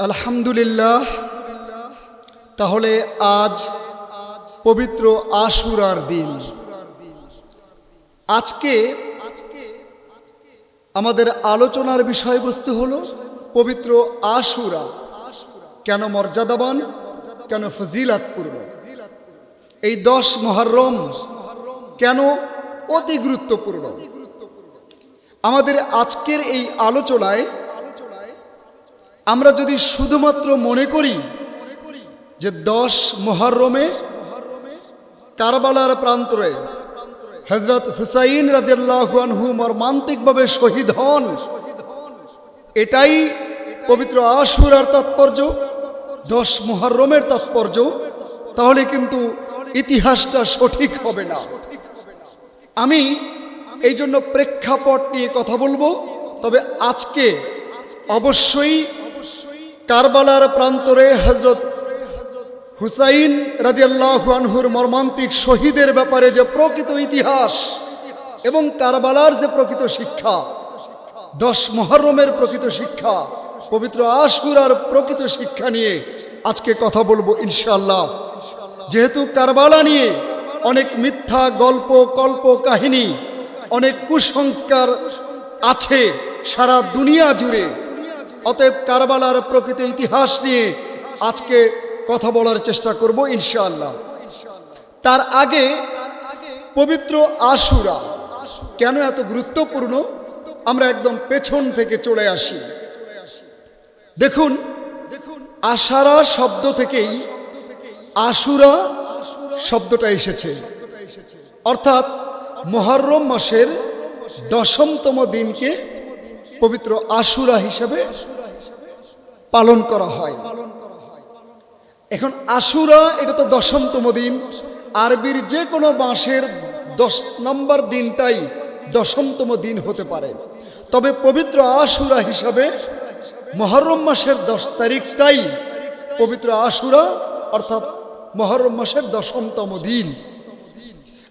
আলহামদুলিল্লাহ, তাহলে আজ পবিত্র আশুরার দিন। আজকে আমাদের আলোচনার বিষয়বস্তু হলো পবিত্র আশুরা। কেন মর্যাদাবান, কেন ফজিলাতপূর্ণ? এই দশ মহরম কেন অতি গুরুত্বপূর্ণ? আমাদের আজকের এই আলোচনায় আমরা যদি শুধুমাত্র মনে করি যে দশ মহরমে কারবালার প্রান্তরে হজরত হুসাইন রাজিয়াল্লাহু মর্মান্তিকভাবে শহীদ হন, এটাই পবিত্র আশুরার তাৎপর্য, দশ মহরমের তাৎপর্য, তাহলে কিন্তু ইতিহাসটা সঠিক হবে না। আমি এই জন্য প্রেক্ষাপট নিয়ে কথা বলব, তবে আজকে অবশ্যই কারবালার প্রান্তরে হজরত হুসাইন রাজিয়াল্লাহু আনহুর মর্মান্তিক শহীদের ব্যাপারে যে প্রকৃত ইতিহাস এবং কারবালার যে প্রকৃত শিক্ষা, দশ মহরমের প্রকৃত শিক্ষা, পবিত্র আশুরার প্রকৃত শিক্ষা নিয়ে আজকে কথা বলব ইনশাল্লাহ যেহেতু কারবালা নিয়ে অনেক মিথ্যা গল্প, কল্প, কাহিনী, অনেক কুসংস্কার আছে সারা দুনিয়া জুড়ে অতএব কারবালার প্রকৃত ইতিহাস নিয়ে আজকে কথা বলার চেষ্টা করব ইনশাআল্লাহ। তার আগে পবিত্র আশুরা কেন এত গুরুত্বপূর্ণ? আমরা একদম পেছন থেকে চলে আসি। দেখুন, আশারা শব্দ থেকেই আশুরা শব্দটা এসেছে। অর্থাৎ মহরম মাসের দশমতম দিনকে পবিত্র আশুরা হিসাবে পালন করা হয়। এখন আশুরা, এটা তো দশমতম দিন। আরবির যে কোনো মাসের দশ নম্বর দিনটাই দশমতম দিন হতে পারে। তবে পবিত্র আশুরা হিসাবে মহরম মাসের দশ তারিখটাই পবিত্র আশুরা, অর্থাৎ মহরম মাসের দশমতম দিন।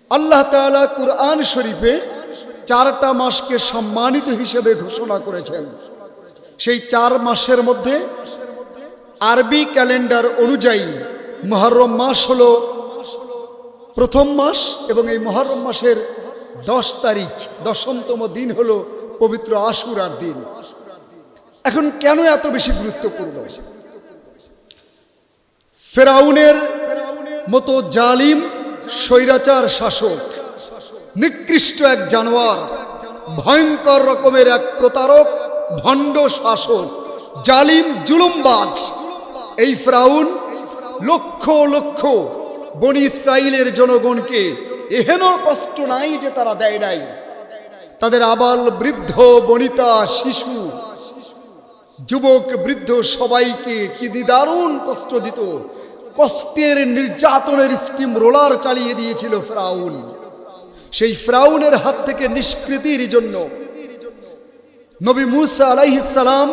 আল্লাহ তাআলা কুরআন শরীফে চারটা মাসকে সম্মানিত হিসেবে ঘোষণা করেছেন। সেই চার মাসের মধ্যে আরবি ক্যালেন্ডার অনুযায়ী মহরম মাস হলো প্রথম মাস এবং এই মহরম মাসের দশ তারিখ, দশমতম দিন হল পবিত্র আশুরার দিন। এখন কেন এত বেশি গুরুত্বপূর্ণ? ফেরাউনের মতো জালিম, স্বৈরাচার শাসক নিকৃষ্ট এক জানোয়ার, ভয়ঙ্কর রকমের এক প্রতারক, ভণ্ড শাসক, জালিম জুলুমবাজ। এই ফ্রাউন লক্ষ লক্ষ বনি ইসরায়েলের জনগণকে এহেন কষ্ট নাই যে তারা দেয় নাই। তাদের আবাল বৃদ্ধ, বনিতা, শিশু, যুবক, বৃদ্ধ সবাইকে কি দারুণ কষ্ট দিত। কষ্টের নির্যাতনের স্টিম রোলার চালিয়ে দিয়েছিল ফ্রাউন। সেই ফ্রাউনের হাত থেকে নিষ্কৃতির জন্য। নবী মুসা আলাইহিসালাম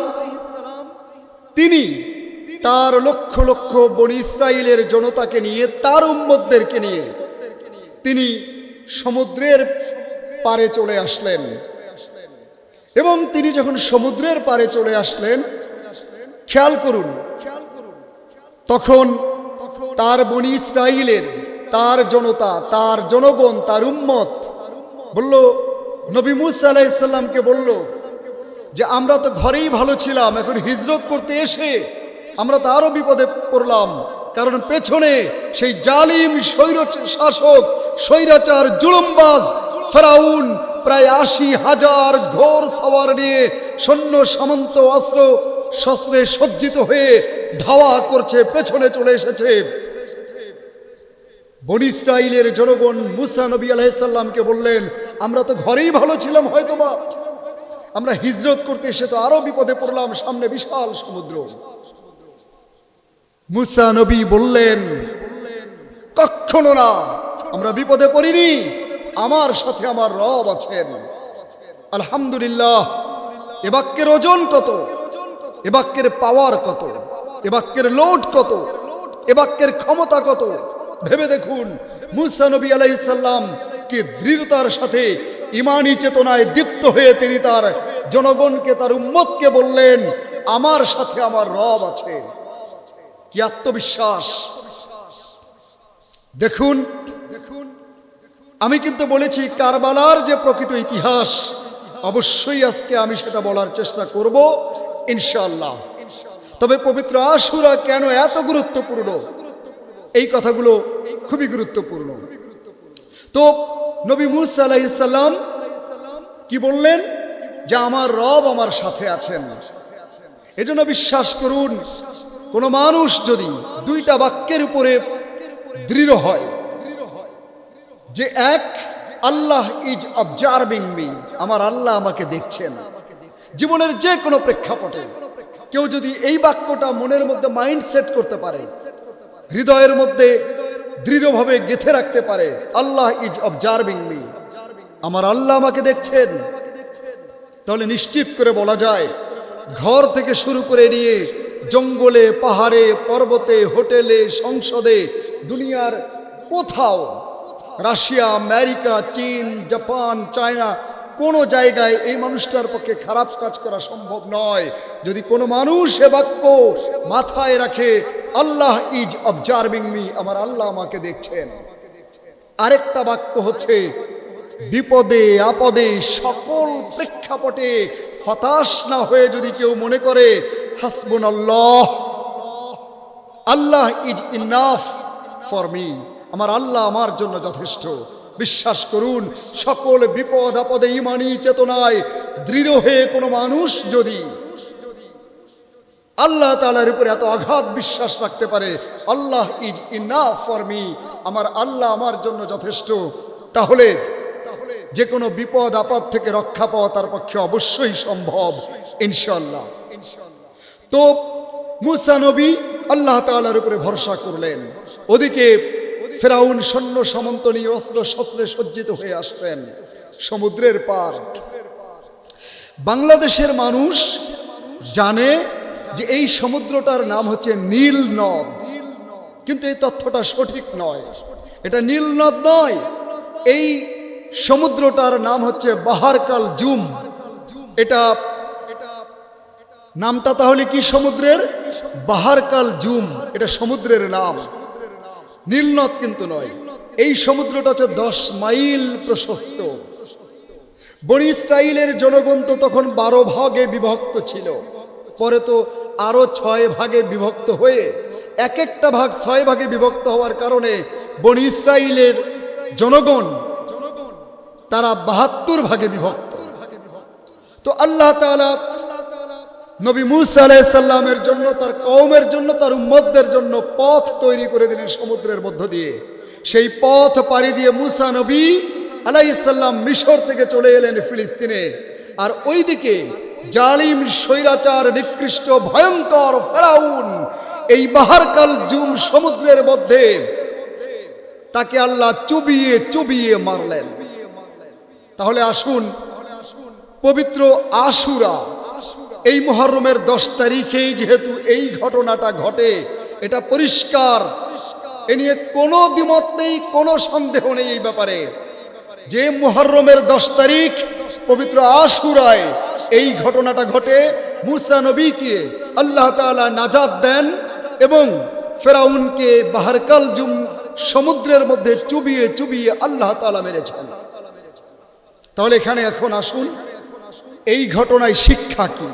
তিনি তার লক্ষ লক্ষ বনি ইসরায়েলের জনতাকে নিয়ে, তার উম্মতদেরকে নিয়ে, তিনি সমুদ্রের পারে চলে আসলেন। এবং তিনি যখন সমুদ্রের পারে চলে আসলেন, খেয়াল করুন, তখন তার বনি ইসরায়েলের তার জনতা, তার জনগণ, তার উম্মত বলল, নবী মুসা আলাইসাল্লামকে বলল যে, আমরা তো ঘরেই ভালো ছিলাম, এখন হিজরত করতে এসে আমরা তো আরও বিপদে পড়লাম। কারণ পেছনে সেই জালিম, স্বৈর, শাসক, স্বৈরাচার, জুলুমবাজ ফেরাউন প্রায় আশি হাজার ঘোর সওয়ার নিয়ে সৈন্য, সামন্ত, অস্ত্র, শস্ত্রে সজ্জিত হয়ে ধাওয়া করছে, পেছনে চলে এসেছে। বনি ইসরায়েলের জনগণ মুসা নবী বললেন, আমরা তো ঘরেই ভালো ছিলাম হয়তোবা আমরা হিজরত করতে এসে তো আরও বিপদে পড়লাম, সামনে বিশাল সমুদ্র। মুসা নবী বললেন, কখনো না, আমরা বিপদে পড়িনি। আমার সাথে আমার রব আছেন। আলহামদুলিল্লাহ, এ বাক্যের ওজন কত? এ বাক্যের পাওয়ার কত? এ বাক্যের লোড কত? এ বাক্যের ক্ষমতা কত? ভেবে দেখুন, মুসা নবী আলাইসাল্লাম কে দৃঢ়তার সাথে ইমানি চেতনায় দীপ্ত হয়ে তিনি তার জনগণকে, তার উম্মতকে বললেন, আমার সাথে আমার রব আছে। কি আত্মবিশ্বাস। দেখুন দেখুন আমি কিন্তু বলেছি, কারবালার যে প্রকৃত ইতিহাস, অবশ্যই আজকে আমি সেটা বলার চেষ্টা করব ইনশাল্লাহ তবে পবিত্র আশুরা কেন এত গুরুত্বপূর্ণ? এই কথাগুলো খুবই গুরুত্বপূর্ণ। তো নবী মুসা আলাইসাল্লাম কি বললেন? যে আমার রব আমার সাথে আছেন। এজন্য বিশ্বাস করুন, কোনো মানুষ যদি দুইটা বাক্যের উপরে দৃঢ় হয়, যে এক, আল্লাহ ইজ অবজার্ভিং মি, আমার আল্লাহ আমাকে দেখছেন। জীবনের যে কোনো প্রেক্ষাপটে কেউ যদি এই বাক্যটা মনের মধ্যে মাইন্ড সেট করতে পারে হৃদয়ের মধ্যে দৃঢ়ভাবে গেথে রাখতে পারে। আল্লাহ ইজ অবজার্ভিং মি আমার আল্লাহ আমাকে দেখছেন। তাহলে নিশ্চিত করে বলা যায়, ঘর থেকে শুরু করে নিয়ে জঙ্গলে, পাহাড়ে, পর্বতে, হোটেলে, সংসদে, দুনিয়ার কোথাও, রাশিয়া, আমেরিকা, চীন, জাপান, চায়না কোনো জায়গায় এই মানুষটার পক্ষে খারাপ কাজ করা সম্ভব নয়। যদি কোনো মানুষ এ বাক্য মাথায় রাখে, আল্লাহ ইজ অবজার্ভিং মি আমার আল্লাহ আমাকে দেখছেন। আরেকটা বাক্য হচ্ছে, বিপদে, আপদে সকল প্রেক্ষাপটে হতাশ না হয়ে যদি কেউ মনে করে হাসবুন আল্লাহ আল্লাহ ইজ ইনাফ ফর মি আমার আল্লাহ আমার জন্য যথেষ্ট। বিশ্বাস করুন, সকল বিপদ আপদে ইমানি চেতনায় দৃঢ় হয়ে কোনো মানুষ যদি আল্লাহ তালার উপরে এত আঘাত বিশ্বাস রাখতে পারে, আল্লাহ ইজ ইনাফ ফর মি, আমার আল্লাহ আমার জন্য যথেষ্ট, তাহলে যে কোনো বিপদ আপদ থেকে রক্ষা পাওয়া তার পক্ষে অবশ্যই সম্ভব ইনশাল্লাহ তো, মুসা নবী আল্লাহ তাআলার উপরে ভরসা করলেন। ওদিকে ফেরাউন সৈন্য সামন্ত নিয়ে অস্ত্র শস্ত্রে সজ্জিত হয়ে আসতেন সমুদ্রের পার। বাংলাদেশের মানুষ জানে যে এই সমুদ্রটার নাম হচ্ছে নীল নদ। কিন্তু এই তথ্যটা সঠিক নয়। এটা নীল নদ নয়, এই সমুদ্রটার নাম হচ্ছে বাহারকাল জুম। এটা, নামটা তাহলে কি সমুদ্রের? বাহারকাল জুম, এটা সমুদ্রের নাম। নীলনদ কিন্তু নয়। এই সমুদ্রটা হচ্ছে দশ মাইল প্রশস্ত। বনি ইসরাইলের জনগণ তো তখন বারো ভাগে বিভক্ত ছিল। পরে তো আরও ছয় ভাগে বিভক্ত হয়ে এক একটা ভাগ ছয় ভাগে বিভক্ত হওয়ার কারণে বনি ইসরাইলের জনগণ জনগণ তারা বাহাত্তর ভাগে বিভক্ত। তো আল্লাহ তাআলা নবী মুসা আলাইসাল্লামের জন্য, তার কওমের জন্য, তার উম্মতদের জন্য পথ তৈরি করে দিলেন সমুদ্রের মধ্য দিয়ে। সেই পথ পাড়ি দিয়ে মুসা নবী আলাইসাল্লাম মিশর থেকে চলে এলেন ফিলিস্তিনে। আর ওইদিকে জালিম, স্বৈরাচার, নিকৃষ্ট, ভয়ঙ্কর ফেরাউন এই বাহারকাল জুম সমুদ্রের মধ্যে তাকে আল্লাহ চুবিয়ে চুবিয়ে মারলেন। তাহলে আসুন, পবিত্র আশুরা এই মহরমের দশ তারিখেই যেহেতু এই ঘটনাটা ঘটে, এটা পরিষ্কার। এ নিয়ে কোনো দ্বিমত নেই, কোনো সন্দেহ নেই এই ব্যাপারে। যে মুহররমের দশ তারিখ পবিত্র আশুরায় এই ঘটনাটা ঘটে, মুসা নবীকে আল্লাহ তাআলা নাজাদ দেন এবং ফেরাউনকে বাহারকাল জুম সমুদ্রের মধ্যে চুবিয়ে চুবিয়ে আল্লাহ তালা মেরেছেন। তাহলে এখানে এখন আসুন। এই ঘটনায় শিক্ষা কি?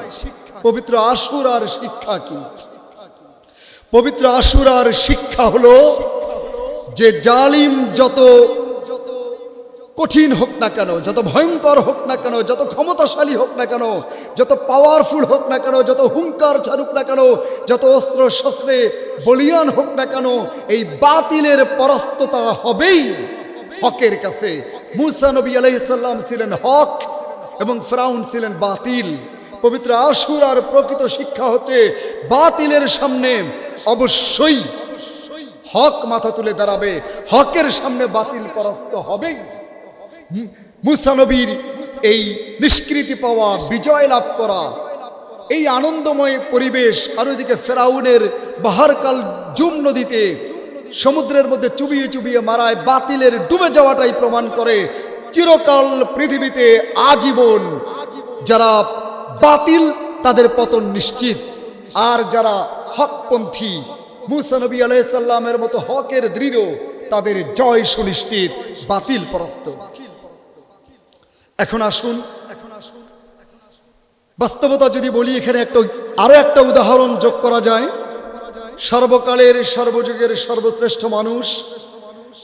পবিত্র আশুরার শিক্ষা কি? পবিত্র আশুরার শিক্ষা হলো যে জালিম যত কঠিন হোক না কেন, যত ভয়ঙ্কর হোক না কেন, যত ক্ষমতাশালী হোক না কেন, যত পাওয়ারফুল হোক না কেন, যত হুঙ্কার ছাড়ুক না কেন, যত অস্ত্র শস্ত্রে বলিয়ান হোক না কেন, এই বাতিলের পরাস্ততা হবেই হকের কাছে। মুসা নবী আলাইসাল্লাম ছিলেন হক। এবং ফ্রাউন ছিলেন বাতিল। পবিত্র আশুর আর প্রকৃত শিক্ষা হচ্ছে, বাতিলের সামনে অবশ্যই হক মাথা তুলে দাঁড়াবে, হকের সামনে বাতিল পরাস্ত হবেই। মুসানবীর এই নিষ্কৃতি পাওয়া, বিজয় লাভ করা, এই আনন্দময় পরিবেশ আর ওইদিকে ফেরাউনের বাহারকাল জুম নদীতে সমুদ্রের মধ্যে চুবিয়ে চুবিয়ে মারায়, বাতিলের ডুবে যাওয়াটাই প্রমাণ করে চিরকাল পৃথিবীতে আজীবন যারা বাতিল, তাদের পতন নিশ্চিত। আর যারা হকপন্থী, মুসা নবী আলাইসাল্লামের মতো হকের দৃঢ়, তাদের জয় সুনিশ্চিত, বাতিল পরাস্ত। এখন আসুন। এখন আসুন বাস্তবতা যদি বলি, এখানে একটা, আরও একটা উদাহরণ যোগ করা যায়। সর্বকালের, সর্বযুগের সর্বশ্রেষ্ঠ মানুষ,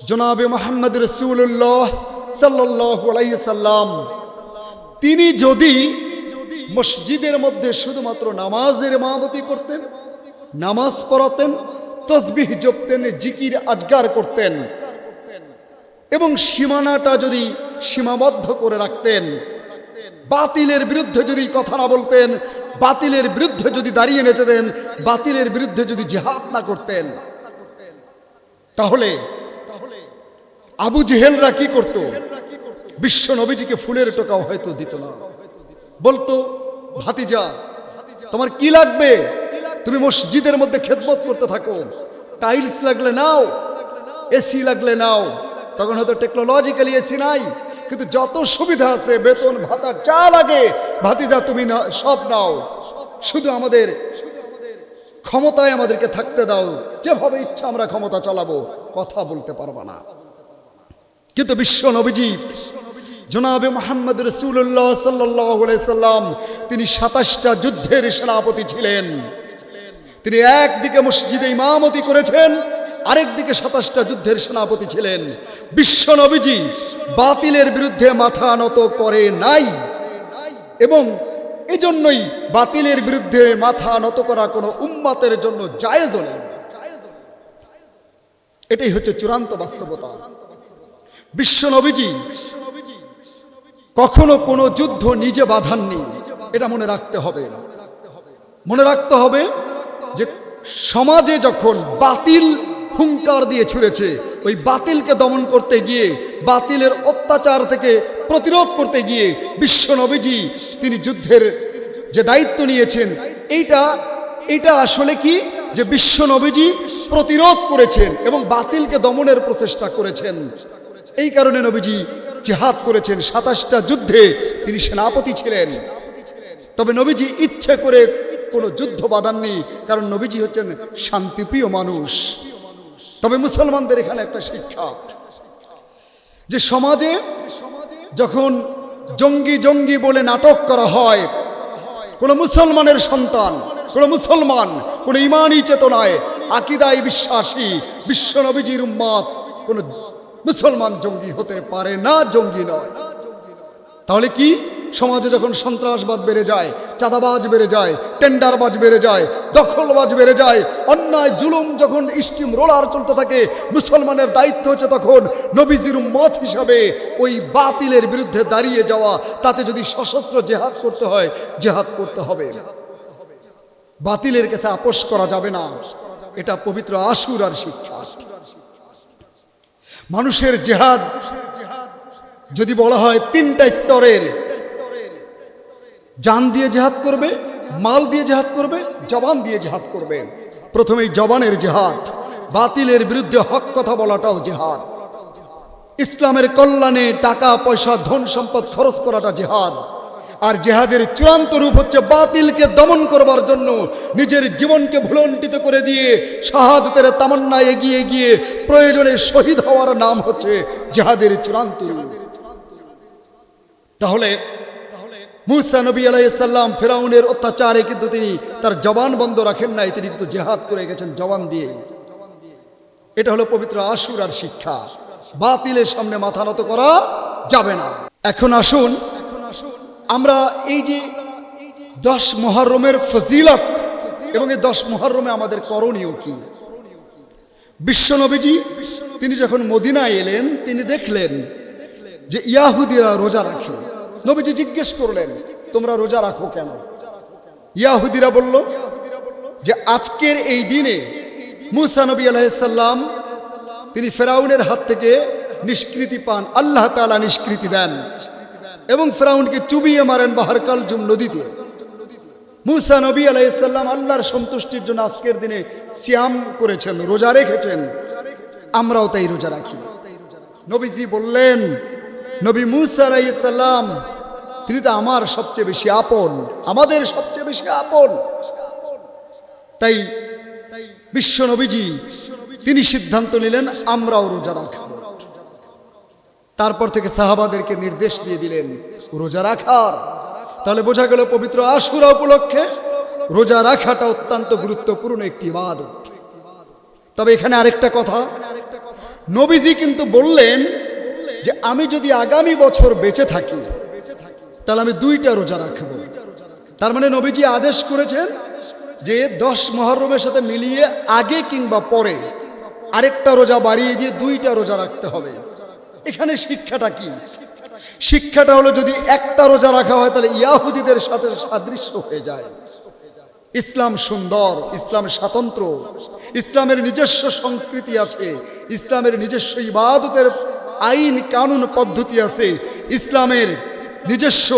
জনাবে মোহাম্মদ রসুল্লাহ সাল্লাম, তিনি যদি মসজিদের মধ্যে শুধুমাত্র নামাজের মামতি করতেন, নামাজ পড়াতেন তসবিহ জপতেন, জিকির, আজগার করতেন, এবং সীমানাটা যদি সীমাবদ্ধ করে রাখতেন, বাতিলের বিরুদ্ধে যদি কথা না বলতেন, বাতিলের বিরুদ্ধে যদি দাঁড়িয়ে নেচে দেন বাতিলের বিরুদ্ধে যদি জেহাদ না করতেন, তাহলে আবু জেহেলরা কি করত? বিশ্ব নবীজিকে ফুলের টোকাও হয়তো দিত না। বলতো, ভাতিজা, তোমার কি লাগবে? তুমি মসজিদের মধ্যে খেদমত করতে থাকো। টাইলস লাগলে নাও, এসি লাগলে নাও। তখন হয়তো টেকনোলজিক্যালি এসি নাই, কিন্তু যত সুবিধা আছে, বেতন, ভাতা, যা লাগে, ভাতিজা, তুমি না, সব নাও। শুধু আমাদের ক্ষমতায় আমাদেরকে থাকতে দাও। যেভাবে ইচ্ছা আমরা ক্ষমতা চালাবো, কথা বলতে পারবা না। কিন্তু বিশ্ব নবীজি, জনাবে মোহাম্মদ রসুল্লাহ সাল্লাম, তিনি সাতাশটা যুদ্ধের সেনাপতি ছিলেন। তিনি একদিকে মসজিদে ইমামতি করেছেন, আরেকদিকে সাতাশটা যুদ্ধের সেনাপতি ছিলেন। বিশ্ব নবীজি বাতিলের বিরুদ্ধে মাথা নত করে নাই। এবং এজন্যই বাতিলের বিরুদ্ধে মাথা নত করা কোনো উম্মাতের জন্য জায়েজ নেই। এটাই হচ্ছে চূড়ান্ত বাস্তবতা। বিশ্ব নবীজি, কখনো কোনো যুদ্ধ নিজে বাধাননি। এটা মনে রাখতে হবে। মনে রাখতে হবে যে সমাজে যখন বাতিল হুঙ্কার দিয়ে ছুড়েছে, ওই বাতিলকে দমন করতে গিয়ে, বাতিলের অত্যাচার থেকে প্রতিরোধ করতে গিয়ে বিশ্ব নবীজি, তিনি যুদ্ধের যে দায়িত্ব নিয়েছেন, এইটা এটা আসলে কি? যে বিশ্ব নবীজি প্রতিরোধ করেছেন এবং বাতিলকে দমনের প্রচেষ্টা করেছেন। এই কারণে নবীজি জেহাদ করেছেন সাতাশটা যুদ্ধে। তিনি সেনাপতি ছিলেন। তবে নবীজি ইচ্ছে করে কোনো যুদ্ধ বাঁধাননি কারণ নবীজি হচ্ছেন শান্তিপ্রিয় মানুষ। তবে মুসলমানদের এখানে একটা শিক্ষা। যে সমাজে যখন জঙ্গি জঙ্গি বলে নাটক করা হয়, কোনো মুসলমানের সন্তান, কোনো মুসলমান, কোনো ইমানই চেতনায় আকিদায় বিশ্বাসী বিশ্ব নবীজির উম্মাদ মুসলমান জঙ্গি হতে পারে না, জঙ্গি নয়। তাহলে কি? সমাজে যখন সন্ত্রাসবাদ বেড়ে যায়, চাঁদাবাজ বেড়ে যায়, টেন্ডারবাজ বেড়ে যায়, দখলবাজ বেড়ে যায়, অন্যায় জুলুম যখন স্টিম রোলার চলতে থাকে, মুসলমানের দায়িত্ব হচ্ছে তখন নবীজির মত হিসাবে ওই বাতিলের বিরুদ্ধে দাঁড়িয়ে যাওয়া, তাতে যদি সশস্ত্র জেহাদ করতে হয়, জেহাদ করতে হবে। বাতিলের কাছে আপোষ করা যাবে না। এটা পবিত্র আশুর আর শিক্ষা। মানুষের জেহাদ, যদি বলা হয় তিনটা স্তরের। জান দিয়ে জেহাদ করবে, মাল দিয়ে জেহাদ করবে, জবান দিয়ে জেহাদ করবে। প্রথমেই জবানের জেহাদ, বাতিলের বিরুদ্ধে হক কথা বলাটাও জেহাদ। ইসলামের কল্যাণে টাকা, পয়সা, ধন সম্পদ খরচ করাটা জেহাদ। আর জেহাদের চূড়ান্ত রূপ হচ্ছে বাতিলকে দমন করবার জন্য, নিজের জীবনকে ভুলণ্ঠিত করে দিয়ে শাহাদতের তামান্না এগিয়ে গিয়ে প্রয়োজনে শহীদ হওয়ার নাম হচ্ছে জেহাদের চূড়ান্ত তাহলে, মুসা নবী আলাইসাল্লাম ফেরাউনের অত্যাচারে কিন্তু তিনি তার জবান বন্ধ রাখেন নাই, তিনি কিন্তু জেহাদ করে গেছেন জবান দিয়ে। এটা হলো পবিত্র আশুর আর শিক্ষা। বাতিলের সামনে মাথা নত করা যাবে না। এখন আসুন আমরা এই যে দশ মহরমের ফজিলত এবং এই দশ মহরমে আমাদের করণীয় কি? বিশ্বনবীজি তিনি যখন মদিনায় এলেন, তিনি দেখলেন যে ইয়াহুদিরা রোজা রাখে। নবীজি জিজ্ঞেস করলেন, তোমরা রোজা রাখো কেন? ইয়াহুদিরা বলল যে, আজকের এই দিনে মুসা নবী তিনি ফেরাউনের হাত থেকে নিষ্কৃতি পান। আল্লাহ তালা নিষ্কৃতি দেন। এবং ফেরাউনকে চুবিয়ে মারেন বাহারকাল জুম নদীতে। মুসা নবী আলাইসাল্লাম আল্লাহর সন্তুষ্টির জন্য আজকের দিনে সিয়াম করেছেন, রোজা রেখেছেন। আমরাও তাই রোজা রাখি। নবীজি বললেন, নবী মুসা আলাইসাল্লাম তিনি তো আমার সবচেয়ে বেশি আপন, আমাদের সবচেয়ে বেশি আপন। তাই বিশ্ব নবীজি, তিনি সিদ্ধান্ত নিলেন, আমরাও রোজা রাখব তারপর থেকে সাহাবাদেরকে নির্দেশ দিয়ে দিলেন, রোজা রাখার। তাহলে বোঝা গেল পবিত্র আশুরা উপলক্ষে রোজা রাখাটা অত্যন্ত গুরুত্বপূর্ণ একটি ইবাদত। তবে এখানে আরেকটা কথা, নবীজি কিন্তু বললেন যে, আমি যদি আগামী বছর বেঁচে থাকি, তাহলে আমি দুইটা রোজা রাখব। তার মানে নবীজি আদেশ করেছেন যে, দশ মহরমের সাথে মিলিয়ে আগে কিংবা পরে আরেকটা রোজা বাড়িয়ে দিয়ে দুইটা রোজা রাখতে হবে। এখানে শিক্ষাটা কি? শিক্ষাটা হলো যদি একটা রোজা রাখা হয়, তাহলে ইয়াহুদিদের সাথে সাদৃশ্য হয়ে যায়। ইসলাম সুন্দর, ইসলাম স্বাতন্ত্র, ইসলামের নিজস্ব সংস্কৃতি আছে, ইসলামের নিজস্ব ইবাদতের আইন কানুন পদ্ধতি আছে, ইসলামের নিজস্ব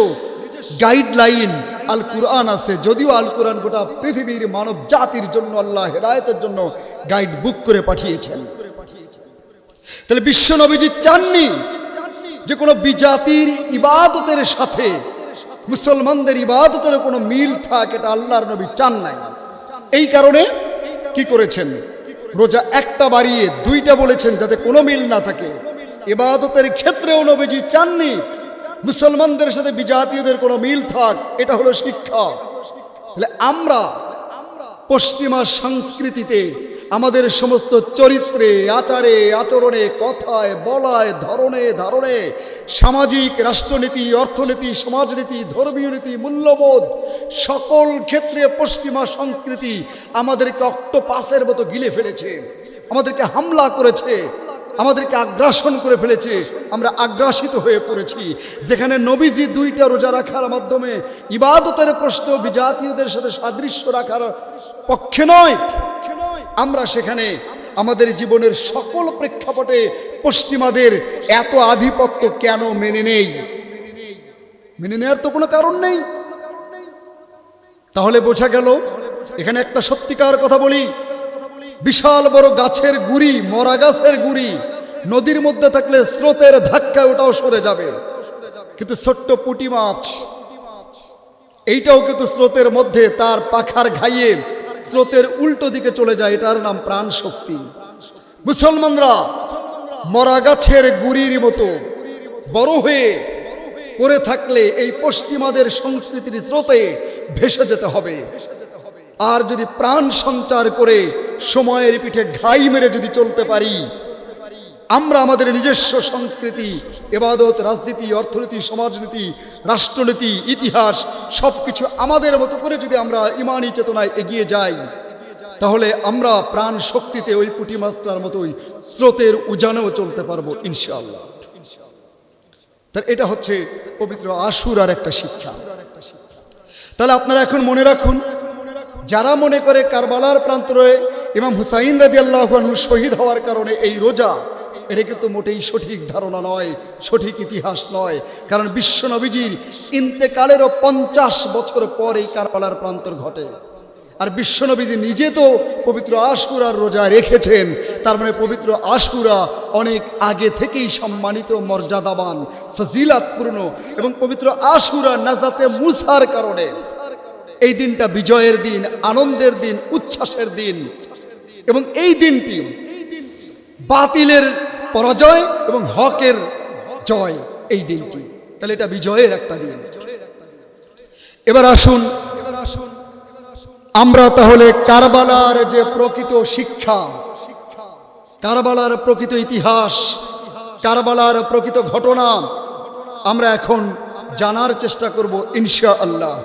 গাইডলাইন আল কুরআন আছে। যদিও আল কুরআন গোটা পৃথিবীর মানব জাতির জন্য, আল্লাহ হেদায়তের জন্য গাইড বুক করে পাঠিয়েছেন। তাহলে বিশ্ব নবীজি চাননি যে কোনো বিজাতির ইবাদতের সাথে মুসলমানদের ইবাদতের কোনো মিল থাক, এটা আল্লাহর নবী চান নাই। এই কারণে কি করেছেন? রোজা একটা বাড়িয়ে দুইটা বলেছেন যাতে কোনো মিল না থাকে। ইবাদতের ক্ষেত্রেও নবীজি চাননি। মুসলমানদের সাথে বিজাতীয়দের কোনো মিল থাক, এটা হলো শিক্ষা। তাহলে আমরা পশ্চিমা সংস্কৃতিতে আমাদের সমস্ত চরিত্রে, আচারে, আচরণে, কথায়, বলায়, ধরনে, ধারণে, সামাজিক রাষ্ট্রনীতি, অর্থনীতি, সমাজনীতি, ধর্মীয় নীতি, মূল্যবোধ, সকল ক্ষেত্রে পশ্চিমা সংস্কৃতি আমাদেরকে অক্টোপাসের মতো গিলে ফেলেছে, আমাদেরকে হামলা করেছে, আমাদেরকে আগ্রাসন করে ফেলেছে, আমরা আগ্রাসিত হয়ে পড়েছি। যেখানে নবীজি দুইটা রোজা রাখার মাধ্যমে ইবাদতের প্রশ্ন বিজাতীয়দের সাথে সাদৃশ্য রাখার পক্ষে নয় আমরা সেখানে আমাদের জীবনের সকল প্রেক্ষাপটে পশ্চিমাদের এত আধিপত্য কেন মেনে নেই? মেনে নেওয়ার তো কোনো কারণ নেই। তাহলে বোঝা গেল, এখানে একটা সত্যিকার কথা বলি। বিশাল বড় গাছের গুড়ি, মরা গাছের গুড়ি, নদীর মধ্যে থাকলে স্রোতের ধাক্কা ওটাও সরে যাবে। কিন্তু ছোট্ট পুটি মাছ, এইটাও কিন্তু স্রোতের মধ্যে তার পাখার ঘাইয়ে স্রোতের উল্টো দিকে চলে যায়, এটার নাম প্রাণ শক্তি। মুসলমানরা মরা গাছের গুড়ির মতো বড় হয়ে পড়ে থাকলে এই পশ্চিমাদের সংস্কৃতির স্রোতে ভেসে যেতে হবে। আর যদি প্রাণ সঞ্চার করে সময়ের পিঠে ঘাই মেরে যদি চলতে পারি আমরা আমাদের নিজস্ব সংস্কৃতি, এবাদত, রাজনীতি, অর্থনীতি, সমাজনীতি, রাষ্ট্রনীতি, ইতিহাস সব কিছু আমাদের মতো করে যদি আমরা ইমানি চেতনায় এগিয়ে যাই, তাহলে আমরা প্রাণ শক্তিতে ওই পুঁটি মাছটার মতোই স্রোতের উজানেও চলতে পারব, ইনশাআল্লাহ। তাহলে এটা হচ্ছে পবিত্র আশুর আর একটা শিক্ষা। তাহলে আপনারা এখন মনে রাখুন, যারা মনে করে কারবালার প্রান্তরে ইমাম হুসাইন রাদি আল্লাহ শহীদ হওয়ার কারণে এই রোজা এটা কিন্তু মোটেই সঠিক ধারণা নয়, সঠিক ইতিহাস নয়। কারণ বিশ্ব নবীজির ইন্তেকালেরও পঞ্চাশ বছর পর এই কারবালার প্রান্তর ঘটে। আর বিশ্বনবীজি নিজে তো পবিত্র আশকুরার রোজা রেখেছেন। তার মানে পবিত্র আশুরা অনেক আগে থেকেই সম্মানিত, মর্যাদাবান, ফজিলাতপূর্ণ এবং পবিত্র আশুরা নাজাতে মুসার কারণে। এই দিনটা বিজয়ের দিন, আনন্দের দিন, উচ্ছ্বাসের দিন। এবং এই দিনটি বাতিলের পরাজয় এবং হকের জয় এই দিনটি। তাহলে এটা বিজয়ের একটা দিন। এবার আসুন। এবার আসুন আমরা তাহলে কারবালার যে প্রকৃত শিক্ষা, কারবালার প্রকৃত ইতিহাস, কারবালার প্রকৃত ঘটনা, আমরা এখন জানার চেষ্টা করব ইনশা আল্লাহ